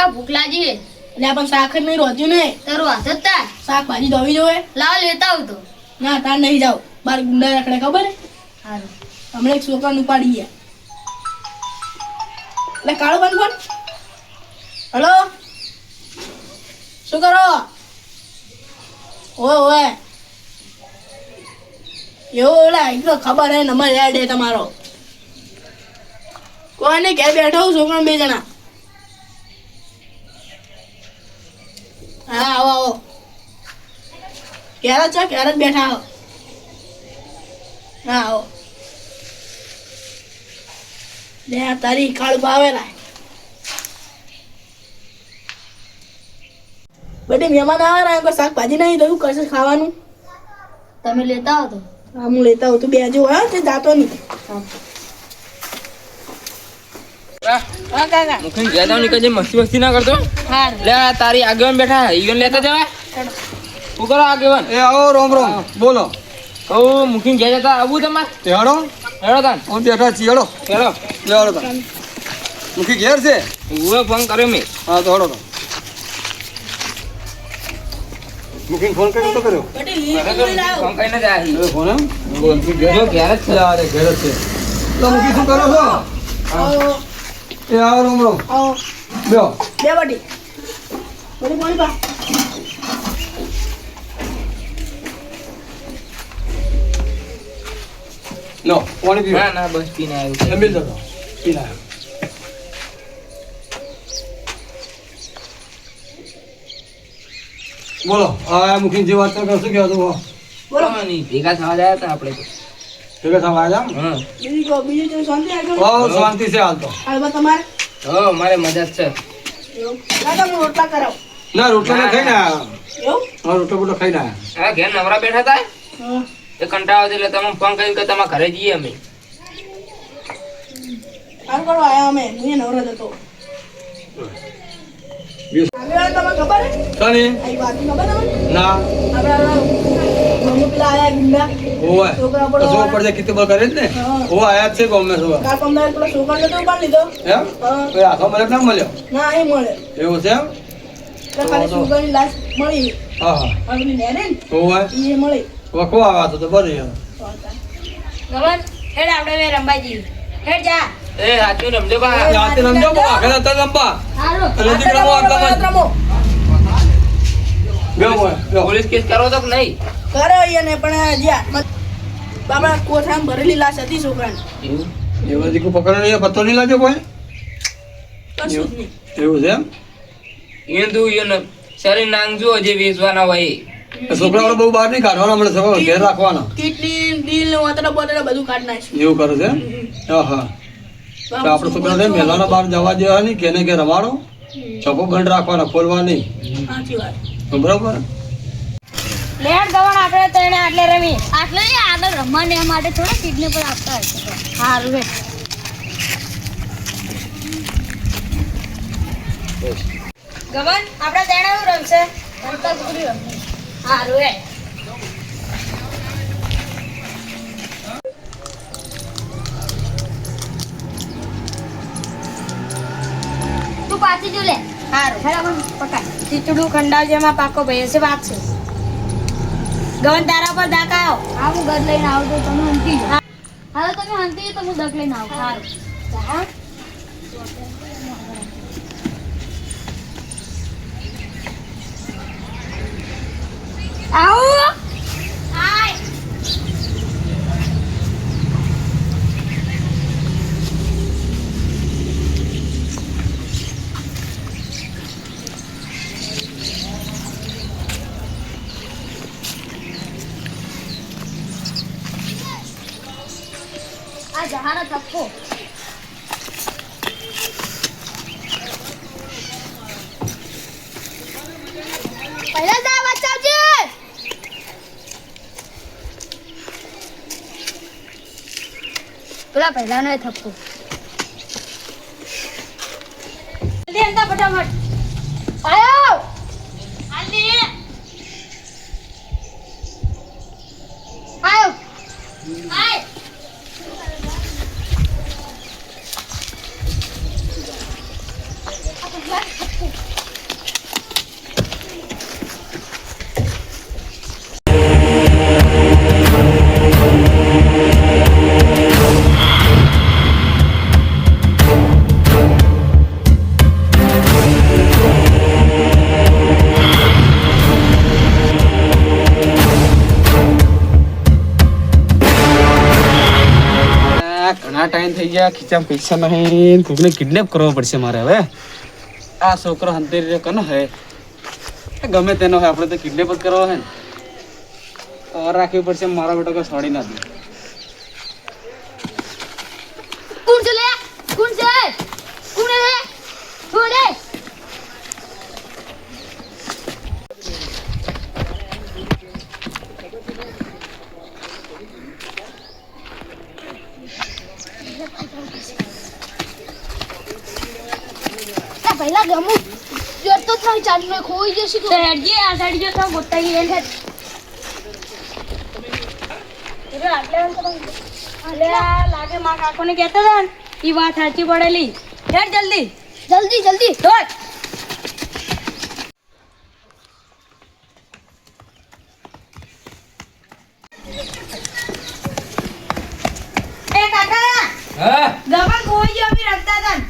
કાકા ભૂખ લાગી એટલે પણ શાક જ નહીં રોધ્યું ને. તારું હાથ જ તાર. શાકભાજી ધોવી જોવે. લાવ લેતા આવતો ના તાર નહીં જાવ. બાર ગુંડા રખડે ખબર સારું હમણાં એક છોકરાને ઉપાડી ગયા. એટલે કાળો બંધ ફોન હલો? શું કરો? ઓય ઓય. એવો ઓલા એક તો ખબર હે નંબર યાદ હે તમારો. કોને ક્યાં ઘેર બેઠો છોકરા બે જણા. હા આવો આવો. ક્યારે છો? ક્યારે બેઠા આવો હા આવો. લે તારી કાળ બાવેલા બેટી મહેમાન આવે રહ્યા કોઈ શાકભાજી નહીં તો કરશે ખાવાનું? તમે લેતા આવો તો હા હું લેતા આવું તું બેજો હા તે જાતો નહીં. હા. મુખી ગયા તા નીકળજે મસ્તી મસ્તી ના કરતો? લે તારી આગેવાન બેઠા ઈવન લેતા જવા શું કરો આગેવાન? એ આવો રોમ રોમ. બોલો. કહું મુખી ગયા જતા આવું તમાર? હડો. હેડો તાન. હું બેઠા છીએ હેડો. હેડો. હેડો તાન. મુખી ઘેર છે? હું ફોન કર્યો મેં. હા તો હેડો તાન. મુખી ફોન કર્યો તો કર્યો? ફોન કરીને જ આવી ફોન એમ? જો ઘેર જ છે. ઘેર જ છે. તો મુખી શું કરો છો? એ આવો રોમ રોમ. આવો. બે બટી. બોલી બોલી બા. લો પાણી પીવો ના ના બસ પીને આવ્યો જમી જતો પી બોલો આ મુખી જે વાત કરો કે બોલો. બોલો નહીં ભેગા થવા જાય હતા આપણે તો. ભેગા થવા આવ્યા હા. બીજી કહો બીજું જો શાંતિ આગળ બહુ શાંતિ છે હાલ તો. હાલમાં તમારે? હો મારે મજા છે. દાદા હું રોટલા કરાવ. ના રોટલો ને આયા. એવું? હા રોટલો બોટલો ખાઈને આયા. હા ઘેર નવરા બેઠા હતા હા. એ કંટાળો એટલે તમે ફોન કરીને કે તમારા ઘરે જઈએ અમે. હાલ કરો આયા અમે. હું નવરો હતો. એવું છે મળી. હા હા. આપણી નેને ને ઓય એ મળી. વખો આવ્યા તો તો બરી ગમન હેડ આપણે બે રંબા જઈએ હેડ જા. એ રમજો બા. રમજો હતા રમો, આગળ રમો, પોલીસ કેસ કરો તો નહીં? કરે એને પણ જ્યાં બાબા કોઠામાં ભરેલી લાશ હતી છોકરાની. એવું? એવું દીકરું નહીં પત્તો નહીં લાગ્યો કોઈ? કશું એવું. છે એમ? એને તું એને શરીર નાંગજો જે વેચવાના હોય એ. એ બહુ બહાર નહીં કાઢવાના મળે છોકરાઓ ઘેર રાખવાના. કિડની દિલ વાતડા બધું કાઢ નાખ્યું એવું કરે છે હા હા. તો આપણે છોકરાને મેલાના બહાર જવા દેવા નહીં કેને કે રમાડો છકો બંધ રાખવાના ખોલવા નહીં. બરાબર? આપણે તેને આટલે રમી. આટલે આગળ રમવાને એ માટે થોડા કિડની પર આપતા હોય સારું હે ગમન આપણે તેણે એવું રમશે? રમતા રમશે. સારું રે પાછી જો લે. સારું બરાબર પકાય ચીચડું ખંડાવજે પાકો ભાઈ છે વાત છે. ગવન તારા પર દાકા આવ હા હું ગદ લઈને આવું તો તમે હંતી જો હા. તમે હંતી તો હું દગ લઈને આવું સારું હા? આવો! જહાનો થપ્પો પહેલા જા બચાવજે. પેલા પહેલાનો એ થપ્પો. આ ટાઈમ થઈ ગયા, ખીચામાં પૈસા નહીં કોઈને કિડનેપ કરવો પડશે મારે હવે. આ છોકરો હંતેરી કનો હે ગમે તેનો હોય, આપણે તો કિડનેપ જ કરવો હે ને. ઓર રાખવી પડશે, મારા બેટા કોઈ છોડી ના દે. કોણ છે કોણ છે? પહેલા ગમું જોર તો થાય ચાલી મેં ખોઈ જશે તો. હેડજી આ સાઈડ જો તો ગોતા ગઈ હેડ અલે લાગે માં કાકોને કહેતા હતા ને ઈ વાત સાચી પડેલી. હેડ જલ્દી. જલ્દી જલ્દી. એ કાકા હા ગમન ખોઈ ગયો અમે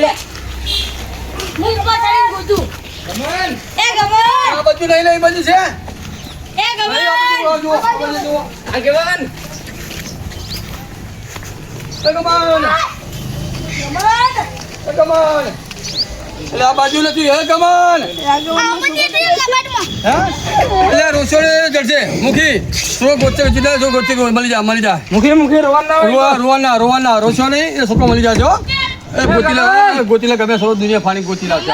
લે પર ચડીને ગોતું. એ ગમન! આ બધું લઈ લે બધું છે. એ ગમન! જુઓ, જુઓ, આ બધું જુઓ. આગેવાન એ કમાલ એ કમાલ એટલે આ બાજુ નથી હે. હે? એટલે રોસોડે જડશે મુખી તું ગોચે જુદા જો ગોચે મળી જા મળી જા. મુખી મુખી રોવાના રોવાના રોવાના રોશો નહીં એ છોકરો મળી જાજો. એ ગોતીલા ગોતીલા ગમે સરો દુનિયા ફાણી ગોતીલા છે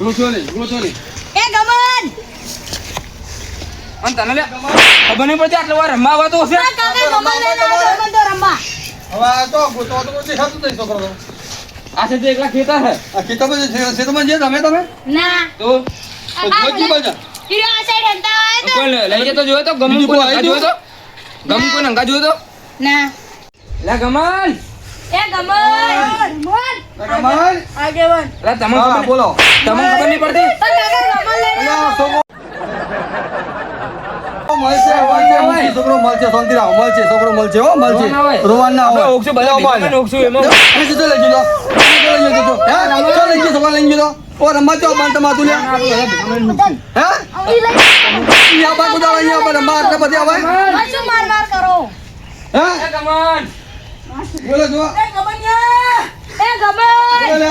રોશો નહીં રોશો નહીં એ ગમન! અને તને લે ખબર નહીં પડતી આટલો વાર રમવા વાતો હશે? ગમન ગમન તો રમવા. હવે તો ગોતો તો નથી થતું નહીં છોકરો તો આ છે તે એકલા ખેતર હે આ ખેતરમાં જે છે ખેતરમાં જે તમે તમે? ના. તો? ગોતી બાજા. હીરો આ સાઈડ હંતા હોય તો. લઈ જતો જોયો તો ગમ બીજું કોઈ કોઈ જોયો તો? ગમ કોઈ નંગા જોયો તો? ના. લે ગમન! એ ગમન! ગમન! કમાલ તમને ખબર બોલો. તમને ખબર નહીં પડતી? પણ કાકા ગમન લઈને અલ્યા, છોકરો મળશે છોકરો શાંતિ રાખો મળશે છોકરો મળશે હો મળશે. રોવાના ના હોય. ઓગશું બધા કરીને ઓગશું એમાં. લઈ જજો. લઈ જજો. હે? લઈ જજો સવાલ લઈ જજો. ઓ રમવા ચો બાંધ માતું લે. હે? અંગી લઈને અહીંયા બા પર રમવા એટલે બધી આવે માર માર કરો. હે? લે ગમન! બોલો જો એ ગમન! બોલે.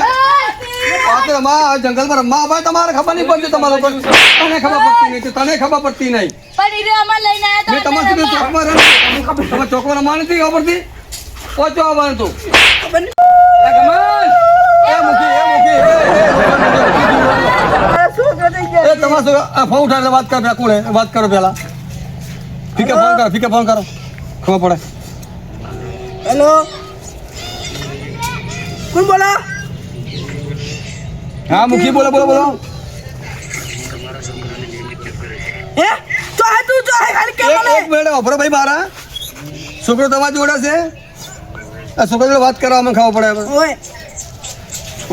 રમવા આવે તમારે ખબર નહીં પડતી તમારે લોકો તને ખબર પડતી નહીં તને ખબર પડતી નહીં મેં તમારે કીધું ચોકમાં રમ તમે ચોકમાં રમવા નથી ખબર પડતી પહોંચો આવવાનું તું તમારે ફોન ઉઠાડે વાત કર પેલા કોણ વાત કરો પેલા ફીકે ફોન કરો ફીકે ફોન કરો ખબર પડે હેલો કોણ બોલો? હા મુખી બોલો બોલો બોલો. હે? તો આ તું જો ખાલી કે મને. એક મિનિટ વાપરો ભાઈ મારા. છોકરો તમારા જોડે છે? આ છોકરો જોડે વાત કરાવો મને ખબર પડે. ઓય.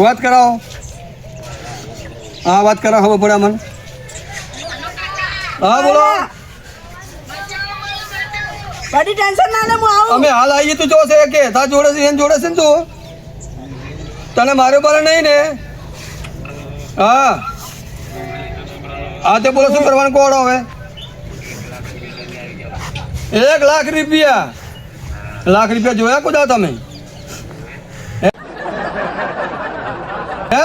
વાત કરાવો. હા વાત કરાવો ખબર પડે મને. હા બોલો. બડી ટેન્શન ના લે હું આવું. અમે હાલ આવીએ તું જો છે કે તા જોડે છે એન જોડે છે ને તું? તને મારે બારે નહીં ને? હા. હા તે બોલો શું કરવાનું કોડ હવે? એક લાખ રૂપિયા. લાખ રૂપિયા જોયા કુદા તમે? હે? હે?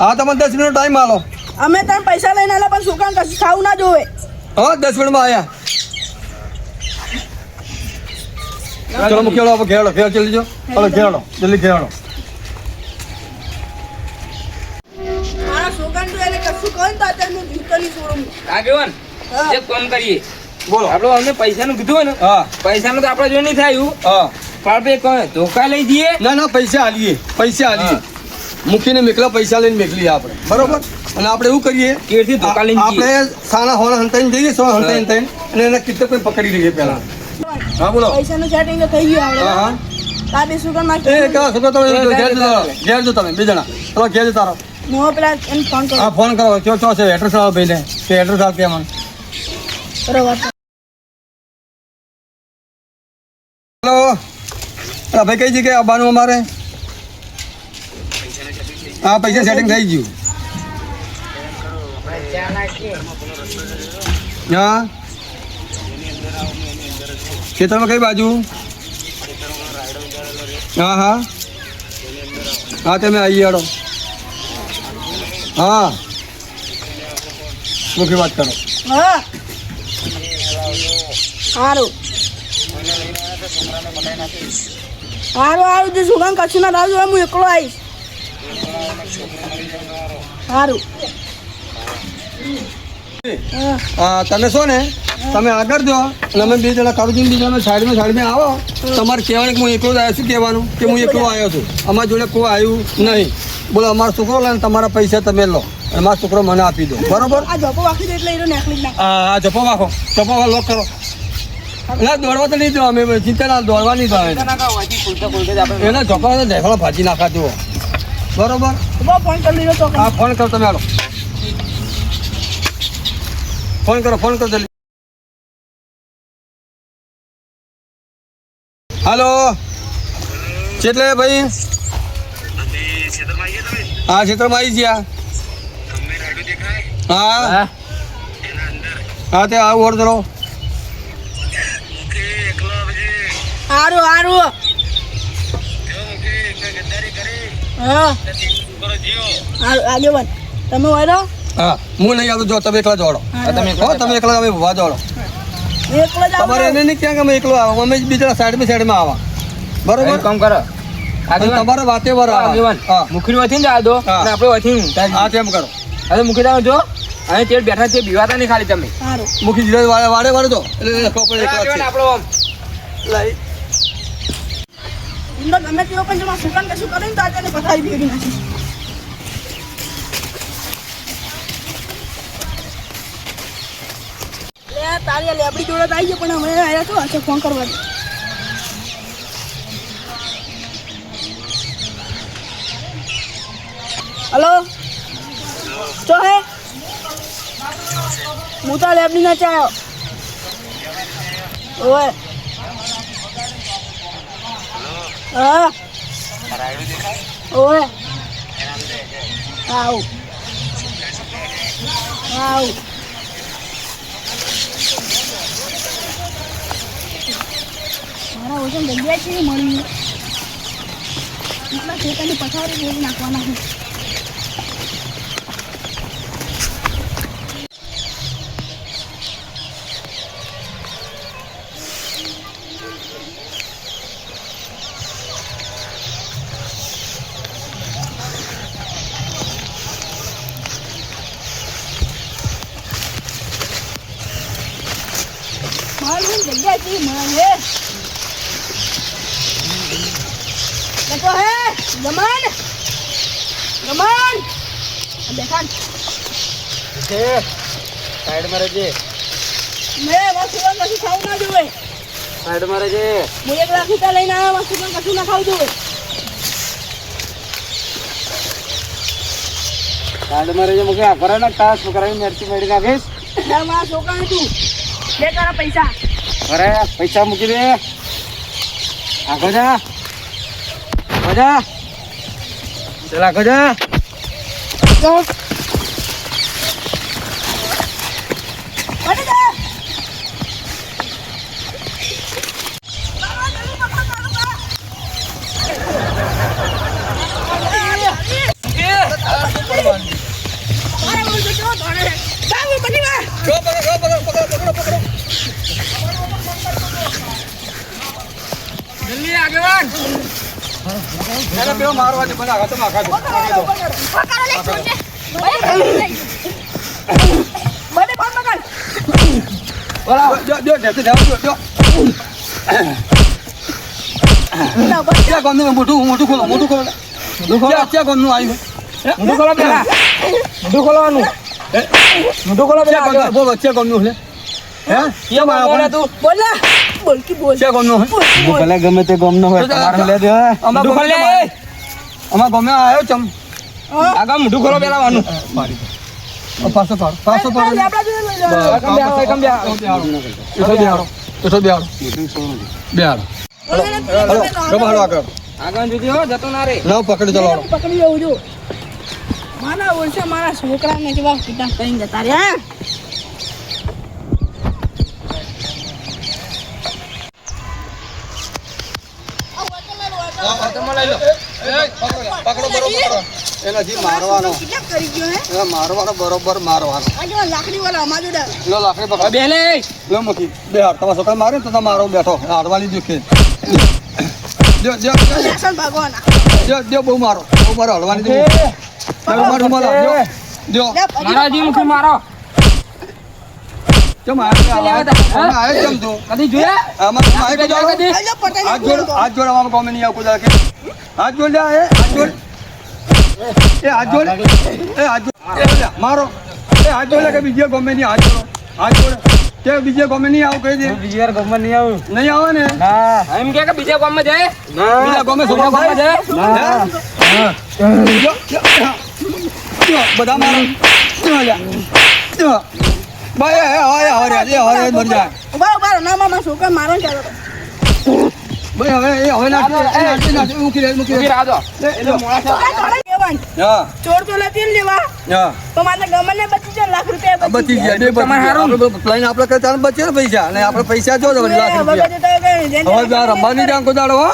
હા તમે દસ મિનિટ ટાઈમ આલો. અમે તમે પૈસા લઈને આલા પણ સુકાન કશું ખાવું ના જોવે. હા દસ મિનિટમાં આવ્યા ચલો હું ખેડો ખેડો ખેડ જલ્દી જો. ચલો ખેડો જલ્દી ખેડો. આગેવાન હા. એક કામ કરીએ. બોલો. આપણે અમને પૈસાનું કીધું હોય ને હા. પૈસાનું તો આપણે જો નહીં થાય એવું. હા. પણ આપણે ધોકા લઈ દઈએ ના ના પૈસા હાલીએ પૈસા હાલીએ. મૂકીને મેકલા પૈસા લઈને મેકલીએ આપણે. બરોબર? અને આપણે એવું કરીએ કેરથી ધોકા લઈને જઈએ. આપણે સાના હોના હંતાઈને જઈએ સો હંતાઈને હંતાઈને અને એના કિત્તે કોઈ પકડી લઈએ પહેલા. હા બોલો. પૈસાનું સેટિંગ તો થઈ ગયું હા હા. આપણે તાર બે સુગરમાં એ કેવા છોકરા તમે ઘેર જતા ઘેર જો તમે બે જણા. ચલો ઘેર જતા રહો. હું પેલા એને ફોન કરું. હા ફોન કરો. ચો ચો છે? એડ્રેસ આવો ભાઈને. તે એડ્રેસ આપ કે મને બરોબર હેલો. હા ભાઈ કઈ જગ્યાએ આવવાનું અમારે. હા પૈસા સેટિંગ થઈ ગયું. હા. ખેતરમાં કઈ બાજુ? હા હા. હા તમે આવી હેડો હા. મુખી વાત કરો? હા. સારું સારું સારું જે સુગંધ કચ્છ ના રાહ હું એકલો આવીશ. સારું તમે છો ને? તમે આગળ જો. અને અમે બે જણા કરું બે જણા સાઈડમાં સાઈડમાં આવો. તમારે કહેવાનું કે હું એકલો જ આવ્યો છું કહેવાનું? કે હું એકલો આવ્યો છું? અમારા જોડે કોઈ આવ્યું નહીં. બોલો અમારો છોકરો લે તમારા પૈસા તમે લો. અને મારો છોકરો મને આપી દો. બરોબર? આ જોપો દે એટલે એનો નેકલી હા જપો વાખો. જપો વાખ લોક કરો. ના દોડવા તો નહીં દો અમે ચિંતા ના દોડવા નહીં દો એના જપા તો ઢેફળો ભાજી નાખા જુઓ. બરોબર? ફોન કરી લીધો તો. હા ફોન કરો તમે હાલો. ફોન કરો ફોન કરો જલ્દી. હાલો. કેટલે ભાઈ? હા ક્ષેત્રમાં આવી ગયા હા હા તે આવું ઓર ધરો સારું સારું હા સારું આગેવાન તમે વાયરો હા હું નહીં આવતો જો તમે એકલા જોડો હો તમે એકલા અમે ભવા જોડો એકલો જ તમારે એને નહીં ક્યાં કે અમે એકલો આવો અમે બીજા સાઈડમાં સાઈડમાં આવા એક બરોબર કામ કરો અને આગેવાન તમારે વાતે બરો મુખી વથી ને દો અને આપણે વથી હા તેમ કરો? હવે મુખી તમે જો અહીં તેલ બેઠા છે બીવાતા નહીં ખાલી તમે. સારું. મૂકી દીધો વાડે વાડે વાડે તો. એટલે ખબર છે. આપણો આમ. લઈ. એમ ગમે તેવો પણ જમા સુકાન કશું કરે તો આજે પથારી ફેરી નાખી. તારી લેબડી જોડે આવી ગયો પણ હવે આવ્યા તો હશે ફોન કરવા. હલો? ચો હે? હું તો લેબડી ના ચાયો ઓય. હા. ઓય. આવ. આવ. મારા વજન જગ્યા છે મળી એટલા ખેતરની પથારી નાખવાના છે. સાઈડમાં રહેજે. મેં વસ્તુ કશું ખાવું ના જોવે સાઈડમાં રહેજે. હું એક લાખ રૂપિયા લઈને આવ્યા વસ્તુ પણ કશું ના ખાવું જોવે સાઈડમાં રહેજે મુકે આ કરે ને તારા છોકરાની મેરચી મેળી નાખીશ. ના મારા છોકરાને તું. બે તારા પૈસા. અરે પૈસા મૂકી દે. આગળ જા. આગળ જા. ચાલ આગળ જા મને દે જો પકડો, જો પકડો, પકડો, પકડો, પકડો. જલ્દી આગેવાન એને પેલો બધા હાથમાં આઘા દો. મને પકડ જો, જો, ઢેફી જાઓ, જો, જો. ના, બસ. ક્યાં ગામનું મોટું મોટું ખોલો મોટું ખોલો ક્યાં ક્યાં ગામનું આવ્યું મોઢું ખોલો પેલા મોઢું ખોલવાનું મોઢું ખોલો પેલા બોલો, ક્યાં ગામનું છે? હે? કેમ આવ્યો બોલે પણ? તું બોલ બોલ કે બોલ છે ગમનો હોય ભલે ગમે તે ગમનો હોય તમારે લે દે અમાર મોઢું ગમે ખોલ લે. અમાર ગમે આવ્યો ચમ આગા આગળ મોઢું ખોલો પેલા વાનું પાછો પાડો. પાછો પાડો. એકમ બે એકમ એઠો બેહાડો એઠો બેહાડો બેહાડો. હલો આગળ. હો, જતો ના રે લાવ પકડી ચલો પકડી લઉં છું મારા ઓળશે મારા છોકરાને જેવા કીધા કઈ જતા રે હા? પકડો બરોબર એના જી મારવાનો. કેટલા કરી ગયો હે? એ મારવાનો બરોબર મારવાનો. આ લાકડી વાળા લો લાકડી પકડ. બે લે લો મૂકી બે હાથ. તમારા છોકરા મારે ને તો તમે મારો બેઠો હાડવાની દુખે જો જો ભગવાના જો જો બહુ મારો. બહુ મારો. હળવાની દુખે મારો મારો. જો જો. મારા જી મુખી મારો. કેમ આયા આયા આયા કેમ તું કદી જોયા આમાં તમે આયા કુદાડો? કદી આજો પટાઈ હાથ જોડ હાથ જોડ આમાં ગમે નહીં આવું કુદાડો કે હાથ જોડ લે એ હાથ જોડ એ હાથ જોડ એ હાથ જોડ એ લે, મારો એ હાથ જોડ લે કે બીજે ગમે નહીં હાથ જોડો હાથ જોડ કે બીજે ગમે નહીં આવું કહી દે બીજી વાર ગમે નહીં આવું નહીં આવે ને ના એમ કે કે બીજા ગામમાં જાય બીજા ગમે બીજા છોકરા ગામમાં જાય હે? જો, જો, જો, બધા મારો જો, લે. જો. ભાઈ એ હવે હવે રે, એ હવે મરી જાય ઊભા ઊભા ના મામા છોકરા મારો ચાલો. ભાઈ હવે એ હવે નાખી નાખી નાખી મૂકી દે મૂકી દે. રાહ જો. લે, લો. છોકરા થોડા કહેવાનું. હા. ચોર તો લેતી લેવા? હા. તો મારે ગમે ને બચી જાય લાખ રૂપિયા બચી ગયા બે તમારે હારું. પ્લાન આપણે કરતા બચે ને પૈસા. અને આપણે પૈસા જો લાખ રૂપિયા. હવે રમવાની ડાંગ કોદાડો હો?